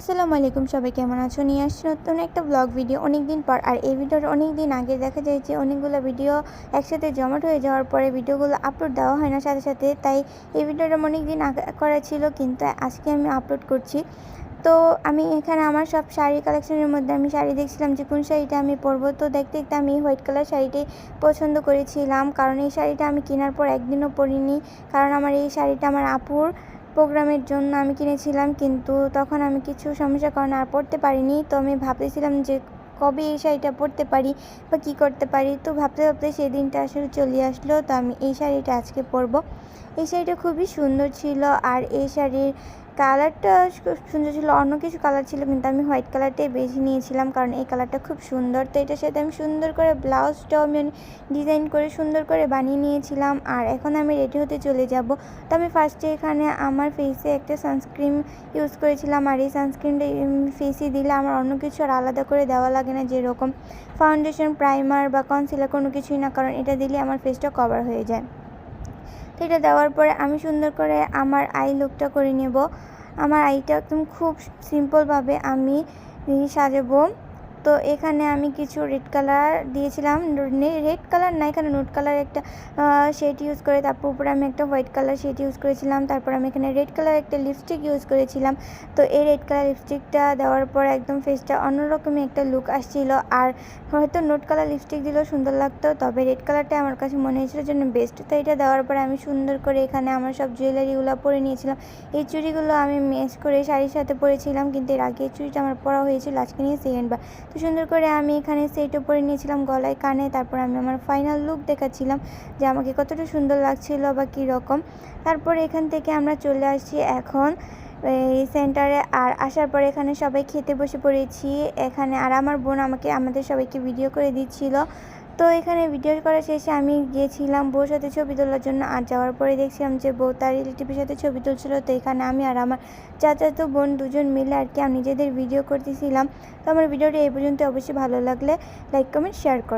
আসসালামু আলাইকুম, সবাই কেমন আছো? নিয়ে আসছি নতুন একটা ব্লগ ভিডিও অনেক দিন পর, আর এই ভিডিওটা অনেক দিন আগে দেখা যায় যে অনেকগুলো ভিডিও একসাথে জমাট হয়ে যাওয়ার পরে ভিডিওগুলো আপলোড দেওয়া হয় না, সাথে সাথে তাই এই ভিডিওটা অনেক দিন আগে করা ছিল, কিন্তু আজকে আমি আপলোড করছি। তো আমি এখানে আমার সব শাড়ি কালেকশনের মধ্যে আমি শাড়ি দেখছিলাম যে কোন শাড়িটা আমি পরবো। তো দেখতে দেখতে আমি হোয়াইট কালার শাড়িটি পছন্দ করেছিলাম, কারণ এই শাড়িটা আমি কেনার পর একদিনও পরিনি, কারণ আমার এই শাড়িটা আমার আপুর প্রোগ্রামের জন্য আমি কিনেছিলাম, কিন্তু তখন আমি কিছু সমস্যার কারণে আর পড়তে পারিনি। তো আমি ভাবতেছিলাম যে কবে এই শাড়িটা পরতে পারি বা কী করতে পারি? তো ভাবতে ভাবতে সেই দিনটা আসলে চলে আসলো। তো আমি এই শাড়িটা আজকে পরবো। এই শাড়িটা খুবই সুন্দর ছিল আর এই শাড়ির কালারটা খুব সুন্দর ছিল, অন্য কিছু কালার ছিল, কিন্তু আমি হোয়াইট কালারটাই বেছে নিয়েছিলাম, কারণ এই কালারটা খুব সুন্দর। তো এটার সাথে আমি সুন্দর করে ব্লাউজটাও আমি ডিজাইন করে সুন্দর করে বানিয়ে নিয়েছিলাম, আর এখন আমি রেডি হতে চলে যাব। তো আমি ফার্স্টে এখানে আমার ফেসে একটা সানস্ক্রিন ইউজ করেছিলাম, আর এই সানস্ক্রিনটা ফেসে দিলে আমার অন্য কিছু আর আলাদা করে দেওয়া লাগে না, যেরকম ফাউন্ডেশন প্রাইমার বা কনসিলার কোনো কিছুই না, কারণ এটা দিলে আমার ফেসটা কভার হয়ে যায়। তো এটা দেওয়ার পরে আমি সুন্দর করে আমার আই লুকটা করে নেব। আমার আইটা একদম খুব সিম্পলভাবে আমি সাজাবো। তো এখানে আমি কিছু রেড কালার দিয়েছিলাম। রেড কালার না, এখানে নোট কালার একটা শেড ইউজ করে, তারপর উপরে আমি একটা হোয়াইট কালার শেড ইউজ করেছিলাম, তারপর আমি এখানে রেড কালার একটা লিপস্টিক ইউজ করেছিলাম। তো এই রেড কালার লিপস্টিকটা দেওয়ার পর একদম ফেসটা অন্যরকমই একটা লুক আসছিল। আর হয়তো নোট কালার লিপস্টিক দিলেও সুন্দর লাগতো, তবে রেড কালারটা আমার কাছে মনে হয়েছিল জন্য বেস্ট তো এটা দেওয়ার পরে আমি সুন্দর করে এখানে আমার সব জুয়েলারিগুলো পরে নিয়েছিলাম। এই চুড়িগুলো আমি ম্যাচ করে শাড়ির সাথে পরেছিলাম, কিন্তু এর আগে চুড়িটা আমার পরা হয়েছিল আজকে নিয়ে সেকেন্ডবার তো সুন্দর করে আমি এখানে সেটও পরে নিয়েছিলাম গলায়, কানে, তারপর আমি আমার ফাইনাল লুক দেখাচ্ছিলাম যে আমাকে কতটা সুন্দর লাগছিল বা কী রকম। তারপর এখান থেকে আমরা চলে আসছি এখন, এই সেন্টারে আর আসার পরে এখানে সবাই খেতে বসে পড়েছি। এখানে আর আমার বোন আমাকে, আমাদের সবাইকে ভিডিও করে দিচ্ছিল। তো এখানে ভিডিও করা শেষে আমি গিয়েছিলাম বউর সাথে ছবি তোলার জন্য। আর যাওয়ার পরে দেখছিলাম যে বউ তার রিলেটিভের সাথে ছবি তুলছিল। তো এখানে আমি আর আমার চাচাতো বোন দুজন মিলে আর কি আমি নিজেদের ভিডিও করতেছিলাম। তো আমার ভিডিওটি এই পর্যন্ত অবশ্যই ভালো লাগলে লাইক কমেন্ট শেয়ার করো।